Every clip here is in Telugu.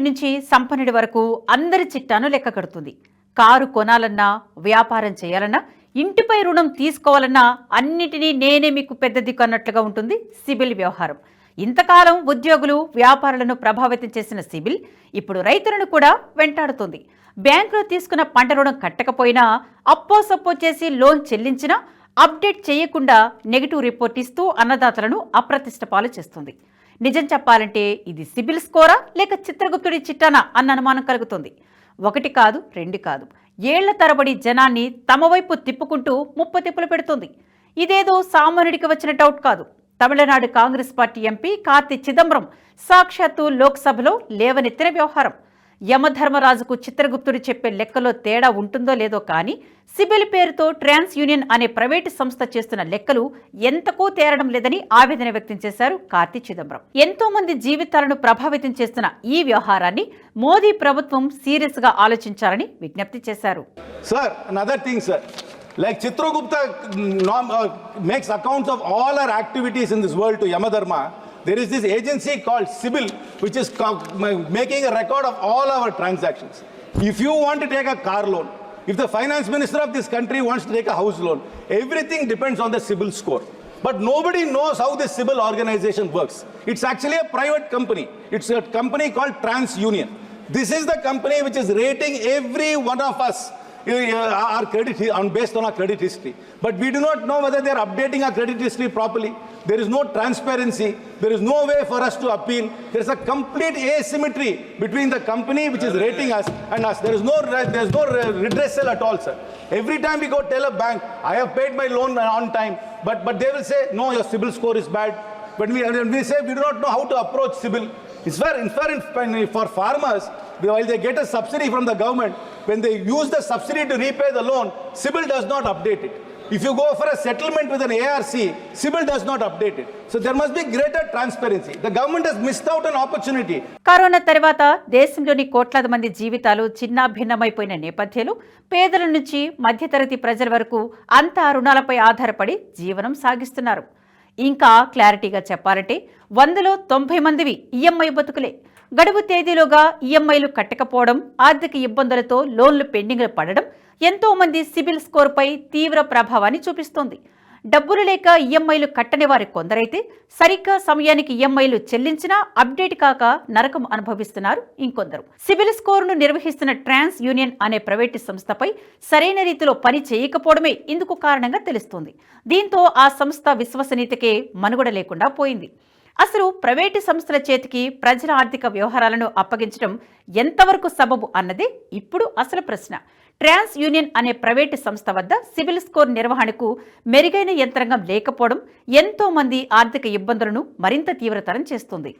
సామాన్యుడి నుంచి సంపన్నుడి వరకు అందరి చిట్టాను లెక్క కడుతుంది. కారు కొనాలన్నా వ్యాపారం చేయాలన్నా ఇంటిపై రుణం తీసుకోవాలన్నా అన్నిటినీ నేనే మీకు పెద్ద దిక్కు అన్నట్లుగా ఉంటుంది సిబిల్ వ్యవహారం. ఇంతకాలం ఉద్యోగులు వ్యాపారులను ప్రభావితం చేసిన సిబిల్ ఇప్పుడు రైతులను కూడా వెంటాడుతుంది. బ్యాంకులో తీసుకున్న పంట రుణం కట్టకపోయినా అప్పో సప్పో చేసి లోన్ చెల్లించినా అప్డేట్ చేయకుండా నెగిటివ్ రిపోర్ట్ ఇస్తూ అన్నదాతలను అప్రతిష్ట పాలు చేస్తుంది. నిజం చెప్పాలంటే ఇది సిబిల్ స్కోరా లేక చిత్రగుప్తుడి చిట్టానా అన్న అనుమానం కలుగుతుంది. ఒకటి కాదు రెండు కాదు. ఏళ్ళ తరబడి జనాన్ని తమ వైపు తిప్పుకుంటూ ముప్పతిప్పులు పెడుతుంది. ఇదేదో సామాన్యుడికి వచ్చిన డౌట్ కాదు. తమిళనాడు కాంగ్రెస్ పార్టీ ఎంపీ కార్తి చిదంబరం సాక్షాత్తు లోక్సభలో లేవనెత్తిన వ్యవహారం. యమధర్మరాజుకు చిత్రగుప్తుడు చెప్పే లెక్కలో తేడా ఉంటుందో లేదో కానీ సిబిల్ పేరుతో ట్రాన్స్ యూనియన్ అనే ప్రైవేటు సంస్థ చేస్తున్న లెక్కలు ఎంతకూ తేరడం లేదని ఆవేదన వ్యక్తం చేశారు కార్తి చిదంబరం. ఎంతో మంది జీవితాలను ప్రభావితం చేస్తున్న ఈ వ్యవహారాన్ని మోదీ ప్రభుత్వం సీరియస్గా ఆలోచించాలని విజ్ఞప్తి చేశారు. Sir another thing, sir like Chitragupta mm, norm, uh, makes accounts of all our activities in Yamadharma. There is this agency called Sibyl, which is making a record of all our transactions. If you want to take a car loan, if the finance minister of this country wants to take a house loan, everything depends on the Sibyl score. But nobody knows how this Sibyl organization works. It's actually a private company. It's a company called TransUnion. This is the company which is rating every one of us our credit on based on our credit history. But we do not know whether they are updating our credit history properly. There is no transparency. There is no way for us to appeal. There is a complete asymmetry between the company which is rating us and us. There is no there is no redressal at all, sir. Every time we go tell a bank, I have paid my loan on time, but but they will say, no, your CIBIL score is bad. But we, we say we do not know how to approach CIBIL. It's fair, in fair, for farmers, while they get a subsidy from the government, when they use the subsidy to repay the loan, CIBIL does not update it. If you go for a settlement with an ARC, CIBIL does not update it. So there must be greater transparency. The government has missed out an opportunity. Corona తర్వాత దేశంలోని కోట్లాది మంది జీవితాలు చిన్నాభిన్నమైపోయిన నేపథ్యంలో పేదల నుంచి మధ్యతరగతి ప్రజల వరకు అంతా రుణాలపై ఆధారపడి జీవనం సాగిస్తున్నారు ఇంకా క్లారిటీగా చెప్పాలంటే వందలో తొంభై మందివి ఈఎంఐ బతుకులే గడువు తేదీలోగా ఈఎంఐలు కట్టకపోవడం ఆర్థిక ఇబ్బందులతో లోన్లు పెండింగ్లు పడడం ఎంతో మంది సిబిల్ స్కోర్పై తీవ్ర ప్రభావాన్ని చూపిస్తోంది. డబ్బులు లేక ఈఎంఐలు కట్టని వారి కొందరైతే సరిగ్గా సమయానికి ఈఎంఐలు చెల్లించినా అప్డేట్ కాక నరకం అనుభవిస్తున్నారు ఇంకొందరు. సిబిల్ స్కోరును నిర్వహిస్తున్న ట్రాన్స్ యూనియన్ అనే ప్రైవేటు సంస్థపై సరైన రీతిలో పని చేయకపోవడమే ఇందుకు కారణంగా తెలుస్తోంది. దీంతో ఆ సంస్థ విశ్వసనీయతకే మనుగడ లేకుండా పోయింది. అసలు ప్రైవేటు సంస్థల చేతికి ప్రజల ఆర్థిక వ్యవహారాలను అప్పగించడం ఎంతవరకు సబబు అన్నదే ఇప్పుడు అసలు ప్రశ్న. ట్రాన్స్ యూనియన్ అనే ప్రైవేటు సంస్థ వద్ద సివిల్ స్కోర్ నిర్వహణకు మెరుగైన యంత్రాంగం లేకపోవడం ఎంతో మంది ఆర్థిక ఇబ్బందులను మరింత తీవ్రతరం చేస్తుంది.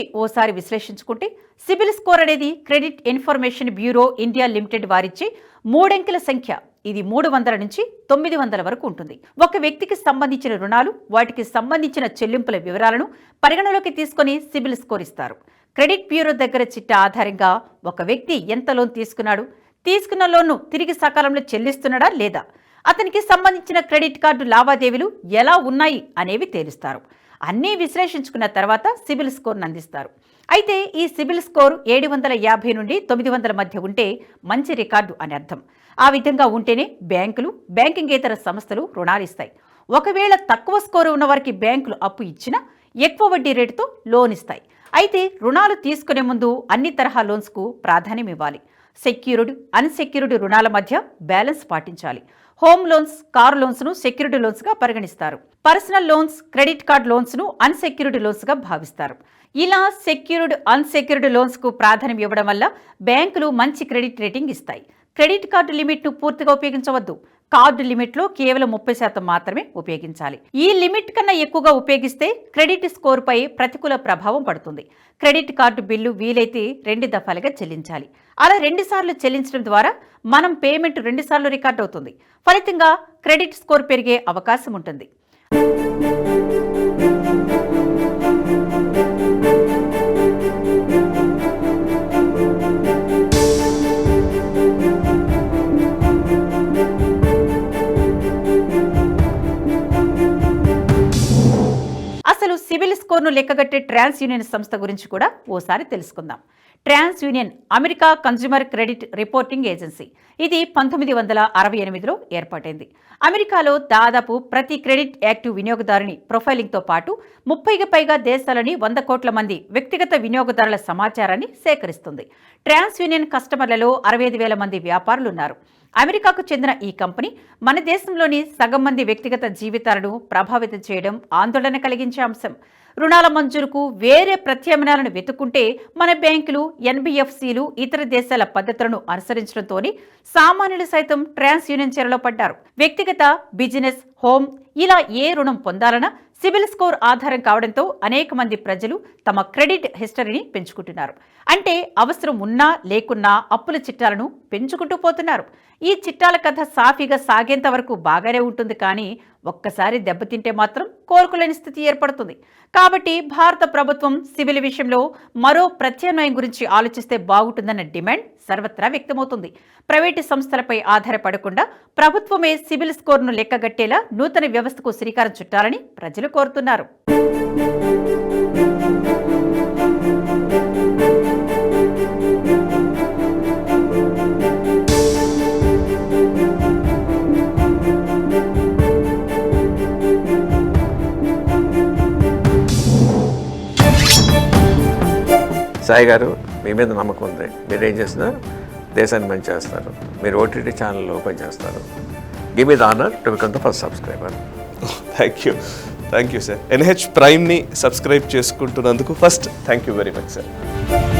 గురించి ఓసారి విశ్లేషించుకుంటే సిబిల్ స్కోర్ అనేది credit information bureau India limited వారిచ్చే మూడంకెల సంఖ్య. ఇది మూడు వందల నుంచి తొమ్మిది వందల వరకు ఉంటుంది. ఒక వ్యక్తికి సంబంధించిన రుణాలు వాటికి సంబంధించిన చెల్లింపుల వివరాలను పరిగణలోకి తీసుకొని సిబిల్ స్కోర్ ఇస్తారు. క్రెడిట్ బ్యూరో దగ్గర చిట్టా ఆధారంగా ఒక వ్యక్తి ఎంత లోన్ తీసుకున్నాడు తీసుకున్న లోన్ను తిరిగి సకాలంలో చెల్లిస్తున్నాడా లేదా అతనికి సంబంధించిన క్రెడిట్ కార్డు లావాదేవీలు ఎలా ఉన్నాయి అనేవి తేలుస్తారు. అన్నీ విశ్లేషించుకున్న తర్వాత సిబిల్ స్కోర్ను అందిస్తారు. అయితే ఈ సిబిల్ స్కోర్ ఏడు వందల యాభై నుండి తొమ్మిది వందల మధ్య ఉంటే మంచి రికార్డు అని అర్థం. ఆ విధంగా ఉంటేనే బ్యాంకులు బ్యాంకింగేతర సంస్థలు రుణాలు ఇస్తాయి ఒకవేళ తక్కువ స్కోరు ఉన్న వారికి బ్యాంకులు అప్పు ఇచ్చినా ఎక్కువ వడ్డీ రేటుతో లోన్ ఇస్తాయి. అయితే రుణాలు తీసుకునే ముందు అన్ని తరహా లోన్స్కు ప్రాధాన్యం ఇవ్వాలి. సెక్యూర్డ్ అన్సెక్యూర్డ్ రుణాల మధ్య బ్యాలెన్స్ పాటించాలి. హోమ్ లోన్స్ కారు లోన్స్ను సెక్యూరిటీ లోన్స్గా పరిగణిస్తారు. పర్సనల్ లోన్స్ క్రెడిట్ కార్డ్ లోన్స్ను అన్సెక్యూర్డ్ లోన్స్గా భావిస్తారు. ఇలా సెక్యూర్డ్ అన్సెక్యూర్డ్ లోన్స్కు ప్రాధాన్యం ఇవ్వడం వల్ల బ్యాంకులు మంచి క్రెడిట్ రేటింగ్ ఇస్తాయి. క్రెడిట్ కార్డు లిమిట్ను పూర్తిగా ఉపయోగించవద్దు. కార్డు లిమిట్లో కేవలం ముప్పై శాతం మాత్రమే ఉపయోగించాలి. ఈ లిమిట్ కన్నా ఎక్కువగా ఉపయోగిస్తే క్రెడిట్ స్కోర్ పై ప్రతికూల ప్రభావం పడుతుంది. క్రెడిట్ కార్డు బిల్లు వీలైతే రెండు దఫాలుగా చెల్లించాలి. అలా రెండు సార్లు చెల్లించడం ద్వారా మనం పేమెంట్ రెండు సార్లు రికార్డ్ అవుతుంది. ఫలితంగా క్రెడిట్ స్కోర్ పెరిగే అవకాశం ఉంటుంది. స్కోర్ను లెక్కగట్టే ట్రాన్స్ యూనియన్ సంస్థ గురించి కూడా ఓసారి తెలుసుకుందాం. Trans union America consumer credit reporting agency. ఇది పంతొమ్మిది వందల అరవై ఎనిమిదిలో ఏర్పాటైంది. అమెరికాలో దాదాపు ప్రతి క్రెడిట్ యాక్టివ్ వినియోగదారుని ప్రొఫైలింగ్తో పాటు ముప్పైకి పైగా దేశాలని వంద కోట్ల మంది వ్యక్తిగత వినియోగదారుల సమాచారాన్ని సేకరిస్తుంది. ట్రాన్స్ యూనియన్ కస్టమర్లలో అరవై ఐదు వేల మంది వ్యాపారులున్నారు. అమెరికాకు చెందిన ఈ కంపెనీ మన దేశంలోని సగం మంది వ్యక్తిగత జీవితాలను ప్రభావితం చేయడం ఆందోళన కలిగించే అంశం. రుణాల మంజూరుకు వేరే ప్రత్యామ్నాయాలను వెతుక్కుంటే మన బ్యాంకులు ఎన్బిఎఫ్సిలు ఇతర దేశాల పద్ధతులను అనుసరించడంతోనే సామాన్యులు సైతం ట్రాన్స్ యూనియన్ చెరలో పడ్డారు. వ్యక్తిగత బిజినెస్ హోమ్ ఇలా ఏ రుణం పొందాలన్నా సిబిల్ స్కోర్ ఆధారం కావడంతో అనేక మంది ప్రజలు తమ క్రెడిట్ హిస్టరీని పెంచుకుంటున్నారు. అంటే అవసరం ఉన్నా లేకున్నా అప్పుల చిట్టాలను పెంచుకుంటూ పోతున్నారు. ఈ చిట్టాల కథ సాఫీగా సాగేంత వరకు బాగానే ఉంటుంది కానీ ఒక్కసారి దెబ్బతింటే మాత్రం కోరుకులేని స్థితి ఏర్పడుతుంది. కాబట్టి భారత ప్రభుత్వం సివిల్ విషయంలో మరో ప్రత్యామ్నాయం గురించి ఆలోచిస్తే బాగుంటుందన్న డిమాండ్ సర్వత్రా వ్యక్తమవుతుంది. ప్రైవేటు సంస్థలపై ఆధారపడకుండా ప్రభుత్వమే సిబిల్ స్కోర్ను లెక్కగట్టేలా నూతన వ్యవస్థకు శ్రీకారం చుట్టాలని ప్రజలు కోరుతున్నారు. సాయి గారు మీ మీద నమ్మకం ఉంది. మీరు ఏం చేసినా దేశాన్ని మంచి చేస్తారు. మీరు ఓటీటీ ఛానల్ ఓపెన్ చేస్తారు. Give me the honour to become the first subscriber thank you thank you sir NH ప్రైమ్ని subscribe చేసుకుంటున్నందుకు first thank you very much sir